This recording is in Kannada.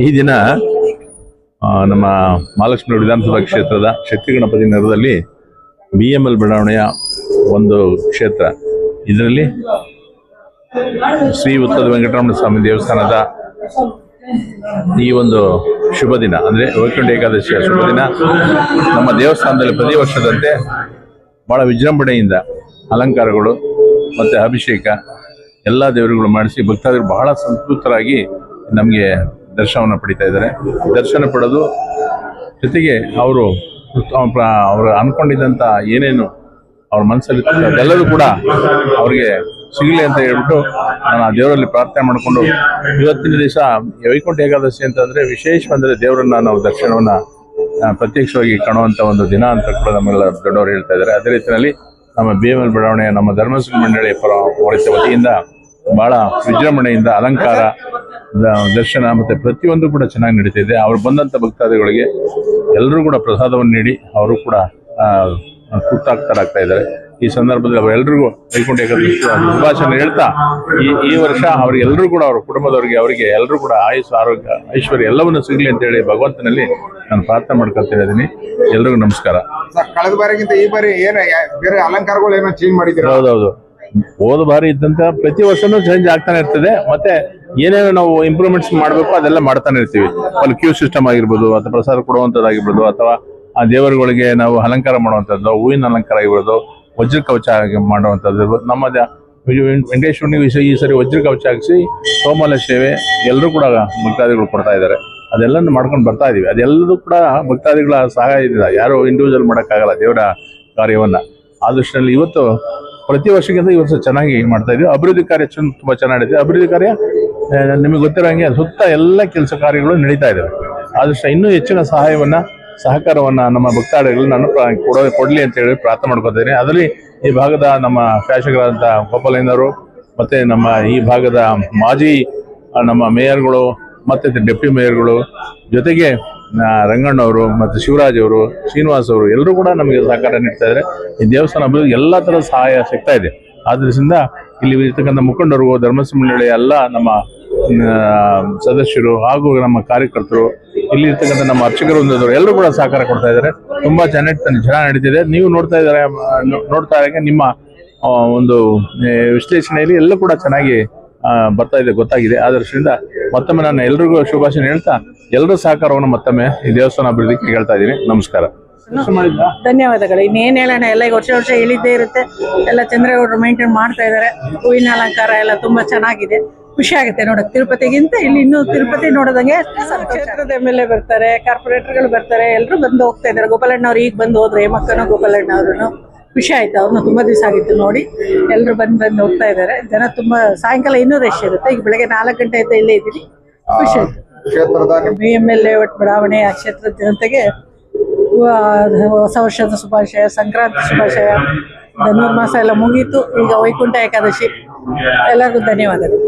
ಈ ದಿನ ನಮ್ಮ ಮಹಾಲಕ್ಷ್ಮಿ ವಿಧಾನಸಭಾ ಕ್ಷೇತ್ರದ ಶಕ್ತಿ ಗಣಪತಿ ನಗರದಲ್ಲಿ ಬಿ ಎಂ ಎಲ್ ಬಡಾವಣೆಯ ಒಂದು ಕ್ಷೇತ್ರ. ಇದರಲ್ಲಿ ಶ್ರೀ ಉತ್ತರ ವೆಂಕಟರಮಣ ಸ್ವಾಮಿ ದೇವಸ್ಥಾನದ ಈ ಒಂದು ಶುಭ ದಿನ, ಅಂದರೆ ವೈಕುಂಠ ಏಕಾದಶಿಯ ಶುಭ ದಿನ. ನಮ್ಮ ದೇವಸ್ಥಾನದಲ್ಲಿ ಪ್ರತಿ ವರ್ಷದಂತೆ ಬಹಳ ವಿಜೃಂಭಣೆಯಿಂದ ಅಲಂಕಾರಗಳು ಮತ್ತು ಅಭಿಷೇಕ ಎಲ್ಲ ದೇವರುಗಳು ಮಾಡಿಸಿ ಭಕ್ತಾದಿಗಳು ಬಹಳ ಸಂತೃಪ್ತರಾಗಿ ನಮಗೆ ದರ್ಶನವನ್ನು ಪಡಿತಾ ಇದ್ದಾರೆ. ದರ್ಶನ ಪಡೆದು ಜೊತೆಗೆ ಅವರು ಅವರು ಅಂದ್ಕೊಂಡಿದ್ದಂಥ ಏನೇನು ಅವ್ರ ಮನಸ್ಸಲ್ಲಿ ಎಲ್ಲರೂ ಕೂಡ ಅವ್ರಿಗೆ ಸಿಗಲಿ ಅಂತ ಹೇಳ್ಬಿಟ್ಟು ನಾನು ಆ ದೇವರಲ್ಲಿ ಪ್ರಾರ್ಥನೆ ಮಾಡಿಕೊಂಡು ಇವತ್ತಿನ ದಿವಸ ವೈಕುಂಠ ಏಕಾದಶಿ ಅಂತಂದ್ರೆ ವಿಶೇಷ ಅಂದ್ರೆ ದೇವರನ್ನ ನಾವು ದರ್ಶನವನ್ನ ಪ್ರತ್ಯಕ್ಷವಾಗಿ ಕಾಣುವಂಥ ಒಂದು ದಿನ ಅಂತ ಕೂಡ ನಮ್ಮೆಲ್ಲ ದೊಡ್ಡವರು ಹೇಳ್ತಾ ಇದ್ದಾರೆ. ಅದೇ ರೀತಿಯಲ್ಲಿ ನಮ್ಮ ಬಿ ಎಂ ಎಲ್ ಬಡಾವಣೆಯ ನಮ್ಮ ಧರ್ಮಸ್ಥಳ ಮಂಡಳಿ ಪರ ವತಿಯಿಂದ ಬಹಳ ವಿಜೃಂಭಣೆಯಿಂದ ಅಲಂಕಾರ ದರ್ಶನ ಮತ್ತೆ ಪ್ರತಿಯೊಂದು ಕೂಡ ಚೆನ್ನಾಗಿ ಇದೆ ಅವ್ರು ಬಂದಂತ ಭಕ್ತಾದಿಗಳಿಗೆ ಎಲ್ಲರೂ ಕೂಡ ಪ್ರಸಾದವನ್ನು ನೀಡಿ ಅವರು ಕೂಡ ತೃಪ್ತಾಗ್ತರಾಗ್ತಾ ಇದ್ದಾರೆ. ಈ ಸಂದರ್ಭದಲ್ಲಿ ಅವರೆಲ್ಲರಿಗೂ ವೈಕುಂಠ ಏಕಾದಶಿ ಶುಭಾಶಯ ಹೇಳ್ತಾ ಈ ಈ ವರ್ಷ ಅವ್ರಿಗೆಲ್ಲರೂ ಕೂಡ ಅವ್ರ ಕುಟುಂಬದವರಿಗೆ ಅವರಿಗೆ ಎಲ್ಲರೂ ಕೂಡ ಆಯುಸ್ ಆರೋಗ್ಯ ಐಶ್ವರ್ಯ ಎಲ್ಲವನ್ನು ಸಿಗಲಿ ಅಂತ ಹೇಳಿ ಭಗವಂತನಲ್ಲಿ ನಾನು ಪ್ರಾರ್ಥನೆ ಮಾಡ್ಕೊಳ್ತಾ ಇದ್ದೀನಿ. ಎಲ್ರಿಗೂ ನಮಸ್ಕಾರ. ಕಳೆದ ಬಾರಿಗಿಂತ ಈ ಬಾರಿ ಏನೇ ಬೇರೆ ಅಲಂಕಾರಗಳು ಏನೋ ಚೇಂಜ್ ಮಾಡಿದ್ದೀರಾ? ಹೌದೌದು. ಹೋದ ಬಾರಿ ಇದ್ದಂತ ಪ್ರತಿ ವರ್ಷನೂ ಚೇಂಜ್ ಆಗ್ತಾನೆ ಇರ್ತದೆ. ಮತ್ತೆ ಏನೇನು ನಾವು ಇಂಪ್ರೂವ್ಮೆಂಟ್ಸ್ ಮಾಡಬೇಕು, ಅದೆಲ್ಲ ಮಾಡ್ತಾನೆ ಇರ್ತೀವಿ. ಅಲ್ಲಿ ಕ್ಯೂ ಸಿಸ್ಟಮ್ ಆಗಿರ್ಬೋದು, ಅಥವಾ ಪ್ರಸಾರ ಕೊಡುವಂಥದ್ದಾಗಿರ್ಬೋದು ಅಥವಾ ಆ ದೇವರುಗಳಿಗೆ ನಾವು ಅಲಂಕಾರ ಮಾಡುವಂಥದ್ದು ಹೂವಿನ ಅಲಂಕಾರ ಆಗಿರ್ಬೋದು, ವಜ್ರ ಕವಚ ಆಗಿ ಮಾಡುವಂಥದ್ದು. ನಮ್ಮ ವೆಂಕಟೇಶ್ವರನಿಗೆ ಈ ಸ- ಈ ಸರಿ ವಜ್ರ ಕವಚ ಹಾಕಿಸಿ ಸೋಮಲ ಸೇವೆ ಎಲ್ಲರೂ ಕೂಡ ಭಕ್ತಾದಿಗಳು ಕೊಡ್ತಾ ಇದ್ದಾರೆ. ಅದೆಲ್ಲನೂ ಮಾಡ್ಕೊಂಡು ಬರ್ತಾ ಇದೀವಿ. ಅದೆಲ್ಲದೂ ಕೂಡ ಭಕ್ತಾದಿಗಳ ಸಹಾಯದಿಂದ, ಯಾರು ಇಂಡಿವಿಜುವಲ್ ಮಾಡೋಕ್ಕಾಗಲ್ಲ ದೇವರ ಕಾರ್ಯವನ್ನ. ಆ ದೃಷ್ಟಿಯಲ್ಲಿ ಇವತ್ತು ಪ್ರತಿ ವರ್ಷಕ್ಕಿಂತ ಈ ವರ್ಷ ಚೆನ್ನಾಗಿ ಮಾಡ್ತಾ ಇದ್ದೀವಿ. ಅಭಿವೃದ್ಧಿ ಕಾರ್ಯ ತುಂಬಾ ಚೆನ್ನಾಗಿ ನಡೀತಿದೆ ಅಭಿವೃದ್ಧಿ ಕಾರ್ಯ ನಿಮಗೆ ಗೊತ್ತಿರೋ ಹಂಗೆ ಸುತ್ತ ಎಲ್ಲ ಕೆಲಸ ಕಾರ್ಯಗಳು ನಡೀತಾ ಇದ್ದಾವೆ ಆದಷ್ಟು ಇನ್ನೂ ಹೆಚ್ಚಿನ ಸಹಾಯವನ್ನ, ಸಹಕಾರವನ್ನ ನಮ್ಮ ಭಕ್ತಾದಿಗಳು ನಾನು ಕೊಡಲಿ ಕೊಡೋ, ಕೊಡ್ಲಿ ಅಂತ ಹೇಳಿ ಪ್ರಾರ್ಥನೆ ಮಾಡ್ಕೊತೀನಿ ಅದರಲ್ಲಿ ಈ ಭಾಗದ ನಮ್ಮ ಶಾಸಕರಾದಂಥ ಗೋಪಾಲಯ್ಯನವರು, ಮತ್ತೆ ನಮ್ಮ ಈ ಭಾಗದ ಮಾಜಿ ನಮ್ಮ ಮೇಯರ್ಗಳು, ಮತ್ತೆ ಡೆಪ್ಟಿ ಮೇಯರ್ಗಳು ಜೊತೆಗೆ ಆ, ರಂಗಣ್ಣವರು ಮತ್ತು ಶಿವರಾಜ್ ಅವರು ಶ್ರೀನಿವಾಸ್ ಅವರು ಎಲ್ಲರೂ ಕೂಡ ನಮಗೆ ಸಹಕಾರ ನೀಡ್ತಾ ಇದ್ದಾರೆ. ಈ ದೇವಸ್ಥಾನ ಅಭಿವೃದ್ಧಿ ಎಲ್ಲ ಥರದ ಸಹಾಯ ಸಿಗ್ತಾ ಇದೆ. ಆದ್ದರಿಂದ ಇಲ್ಲಿ ಇರ್ತಕ್ಕಂಥ ಮುಖಂಡರು ಧರ್ಮಸ್ಥಳ ಮಂಡಳಿ ಎಲ್ಲ ನಮ್ಮ ಸದಸ್ಯರು ಹಾಗೂ ನಮ್ಮ ಕಾರ್ಯಕರ್ತರು ಇಲ್ಲಿ ಇರ್ತಕ್ಕಂಥ ನಮ್ಮ ಅರ್ಚಕರು ಎಲ್ಲರೂ ಕೂಡ ಸಹಕಾರ ಕೊಡ್ತಾ ಇದ್ದಾರೆ. ತುಂಬಾ ಚೆನ್ನಾಗಿ ಚೆನ್ನಾಗಿ ನಡೀತಿದೆ. ನೀವು ನೋಡ್ತಾ ಇದ್ದಾರೆ ನೋಡ್ತಾ ಇದ್ದಾಗ ನಿಮ್ಮ ಒಂದು ವಿಶ್ಲೇಷಣೆಯಲ್ಲಿ ಎಲ್ಲ ಕೂಡ ಚೆನ್ನಾಗಿ ಬರ್ತಾ ಇದೆ ಗೊತ್ತಾಗಿದೆ. ಆದ್ರಿಂದ ಮತ್ತೊಮ್ಮೆ ನಾನು ಎಲ್ರಿಗೂ ಶುಭಾಶಯ ಹೇಳ್ತಾ ಎಲ್ಲರೂ ಸಹಕಾರವನ್ನು ಮತ್ತೊಮ್ಮೆ ಈ ದೇವಸ್ಥಾನ ಅಭಿವೃದ್ಧಿಗೆ ಹೇಳ್ತಾ ಇದ್ದೀನಿ. ನಮಸ್ಕಾರ. ಧನ್ಯವಾದಗಳು. ಇನ್ನೇನು ಹೇಳೋಣ ಎಲ್ಲ ಈಗ ವರ್ಷ ವರ್ಷ ಹೇಳಿದ್ದೇ ಇರುತ್ತೆ. ಎಲ್ಲ ಚಂದ್ರೇಗೌಡರು ಮೇಂಟೈನ್ ಮಾಡ್ತಾ ಇದ್ದಾರೆ. ಹೂವಿನ ಅಲಂಕಾರ ಎಲ್ಲ ತುಂಬಾ ಚೆನ್ನಾಗಿದೆ. ಖುಷಿ ಆಗುತ್ತೆ ನೋಡಕ್. ತಿರುಪತಿಗಿಂತ ಇಲ್ಲಿ ಇನ್ನು ತಿರುಪತಿ ನೋಡೋದಂಗೆ ಕ್ಷೇತ್ರದ ಎಂ ಎಲ್ ಎ ಬರ್ತಾರೆ ಕಾರ್ಪೊರೇಟರ್ಗಳು ಬರ್ತಾರೆ ಎಲ್ಲರೂ ಬಂದು ಹೋಗ್ತಾ ಇದ್ದಾರೆ. ಗೋಪಾಲಣ್ಣವ್ರು ಈಗ ಬಂದು ಏಮಸ್ತಾನ ಗೋಪಾಲಣ್ಣ ಗೋಪಾಲಣ್ಣವ್ರು ಖುಷಿ ಆಯ್ತು ಅವ್ರನ್ನ ತುಂಬಾ ದಿವಸ ಆಗಿತ್ತು ನೋಡಿ. ಎಲ್ಲರೂ ಬಂದು ಬಂದು ಹೋಗ್ತಾ ಇದ್ದಾರೆ ಜನ ತುಂಬಾ ಸಾಯಂಕಾಲ ಇನ್ನೂ ರಶ್ ಇರುತ್ತೆ. ಈಗ ಬೆಳಗ್ಗೆ ನಾಲ್ಕು ಗಂಟೆ ಆಯ್ತಾ ಇಲ್ಲೇ ಇದ್ದೀನಿ ಖುಷಿ ಆಯ್ತು. ಕ್ಷೇತ್ರದ ಬಿ ಎಂ ಎಲ್ ಎ ಒಟ್ಟು ಬಡಾವಣೆ ಆ ಕ್ಷೇತ್ರದ ಜನತೆಗೆ ಹೊಸ ವರ್ಷದ ಶುಭಾಶಯ ಸಂಕ್ರಾಂತಿ ಶುಭಾಶಯ. ಧನುರ್ಮಾಸ ಎಲ್ಲ ಮುಗೀತು. ಈಗ ವೈಕುಂಠ ಏಕಾದಶಿ. ಎಲ್ಲರಿಗೂ ಧನ್ಯವಾದಗಳು.